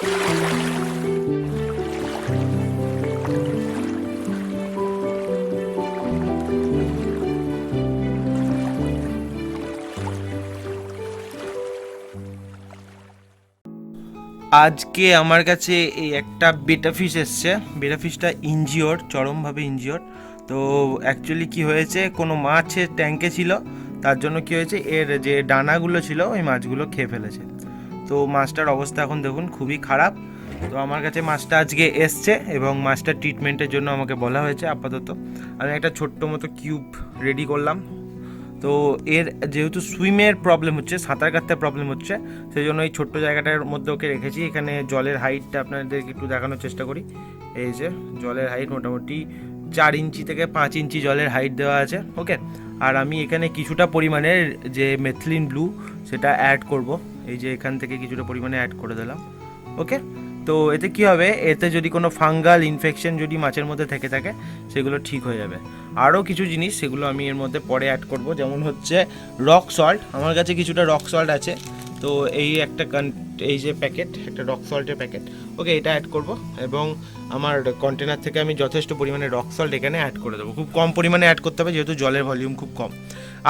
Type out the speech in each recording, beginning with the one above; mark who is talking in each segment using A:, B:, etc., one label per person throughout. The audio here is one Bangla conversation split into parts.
A: আজকে আমার কাছে এই একটা বেটা ফিশ এসছে। বেটা ফিশটা ইনজিওর চরমভাবে ইনজিওর তো অ্যাকচুয়ালি কি হয়েছে, কোনো মাছের ট্যাঙ্কে ছিল, তার জন্য কি হয়েছে, এর যে ডানাগুলো ছিল, ওই মাছগুলো খেয়ে ফেলেছে। তো মাছটার অবস্থা এখন দেখুন খুবই খারাপ। তো আমার কাছে মাছটা আজকে এসছে এবং মাছটার ট্রিটমেন্টের জন্য আমাকে বলা হয়েছে আপাতত। আমি একটা ছোট্ট মতো কিউব রেডি করলাম। তো এর যেহেতু সুইমের প্রবলেম হচ্ছে, সাঁতার কাটতে প্রবলেম হচ্ছে সেই জন্য এই ছোট্ট জায়গাটার মধ্যে ওকে রেখেছি। এখানে জলের হাইটটা আপনাদেরকে একটু দেখানোর চেষ্টা করি। এই যে জলের হাইট মোটামুটি চার ইঞ্চি থেকে পাঁচ ইঞ্চি জলের হাইট দেওয়া আছে ওকে আর আমি এখানে কিছুটা পরিমাণের যে মেথলিন ব্লু সেটা অ্যাড করব। এই যে এখান থেকে কিছুটা পরিমাণে অ্যাড করে দিলাম ওকে তো এতে কি হবে? এতে যদি কোনো ফাঙ্গাল ইনফেকশন যদি মাছের মধ্যে থেকে থাকে, সেগুলো ঠিক হয়ে যাবে। আরও কিছু জিনিস সেগুলো আমি এর মধ্যে পরে অ্যাড করব, যেমন হচ্ছে রক সল্ট আমার কাছে কিছুটা রক সল্ট আছে, তো এই একটা এই যে প্যাকেট একটা রক সল্টের প্যাকেট ওকে এটা অ্যাড করব এবং আমার কন্টেনার থেকে আমি যথেষ্ট পরিমাণে রক সল্ট এখানে অ্যাড করে দেবো। খুব কম পরিমাণে অ্যাড করতে হবে, যেহেতু জলের ভলিউম খুব কম।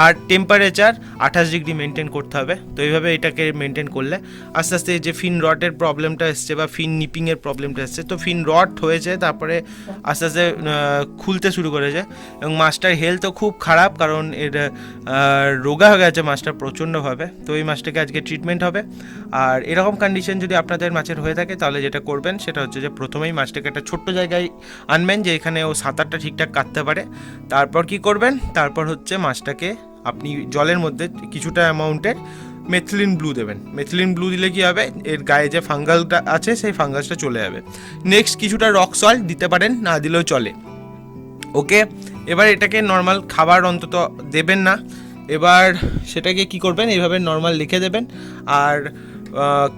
A: আর টেম্পারেচার আঠাশ ডিগ্রি মেনটেন করতে হবে, তো এইভাবে এটাকে মেনটেন করলে আস্তে আস্তে যে ফিন রটের প্রবলেমটা এসছে বা ফিন নিপিংয়ের প্রবলেমটা এসছে, তো ফিন রট হয়েছে, তারপরে আস্তে আস্তে খুলতে শুরু করেছে। এবং মাছটার হেলথও খুব খারাপ, কারণ এর রোগা হয়ে গেছে মাছটা প্রচণ্ডভাবে তো এই মাছটাকে আজকে ট্রিটমেন্ট হবে। আর এরকম কন্ডিশন যদি আপনাদের মাছের হয়ে থাকে, তাহলে যেটা করবেন, সেটা হচ্ছে যে প্রথমেই মাছটাকে একটা ছোট্ট জায়গায় আনবেন, যে এখানে ও সাঁতারটা ঠিকঠাক কাটতে পারে। তারপর কি করবেন? তারপর হচ্ছে মাছটাকে আপনি জলের মধ্যে কিছুটা অ্যামাউন্টের মেথলিন ব্লু দেবেন। মেথলিন ব্লু দিলে কি হবে? এর গায়ে যে ফাঙ্গালটা আছে, সেই ফাঙ্গাসটা চলে যাবে। নেক্সট কিছুটা রক সল্ট দিতে পারেন, না দিলেও চলে। ওকে? এবার এটাকে নর্মাল খাবার অন্তত দেবেন না। এবার সেটাকে কি করবেন? এইভাবে নর্মাল লিখে দেবেন। আর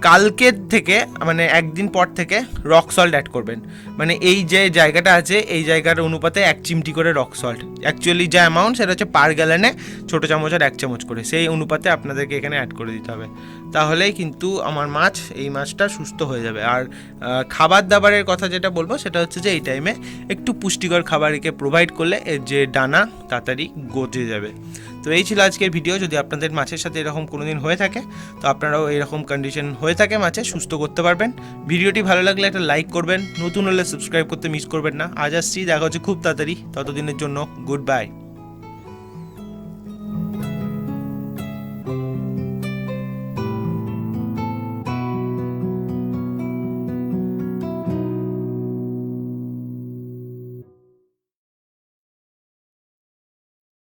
A: কালকের থেকে মানে একদিন পর থেকে রক সল্ট অ্যাড করবেন। মানে এই যে জায়গাটা আছে, এই জায়গার অনুপাতে এক চিমটি করে রক সল্ট অ্যাকচুয়ালি যা অ্যামাউন্ট সেটা হচ্ছে পার গ্যালানে ছোটো চামচ আর এক চামচ করে। সেই অনুপাতে আপনাদেরকে এখানে অ্যাড করে দিতে হবে। তাহলেই কিন্তু আমার মাছ, এই মাছটা সুস্থ হয়ে যাবে। আর খাবার দাবারের কথা যেটা বলব, সেটা হচ্ছে যে এই টাইমে একটু পুষ্টিকর খাবার একে প্রোভাইড করলে এর যে ডানা তাড়াতাড়ি গজে যাবে। তো এই ছিল আজকের ভিডিও যদি আপনাদের মাছের সাথে এরকম কোনো দিন হয়ে থাকে, তো আপনারাও এরকম কন্ডিশন হয়ে থাকে মাছে সুস্থ করতে পারবেন। ভিডিওটি ভালো লাগলে একটা লাইক করবেন। নতুন হলে সাবস্ক্রাইব করতে মিস করবেন না। আজ আসছি, দেখা হচ্ছে খুব তাড়াতাড়ি। ততদিনের জন্য গুড বাই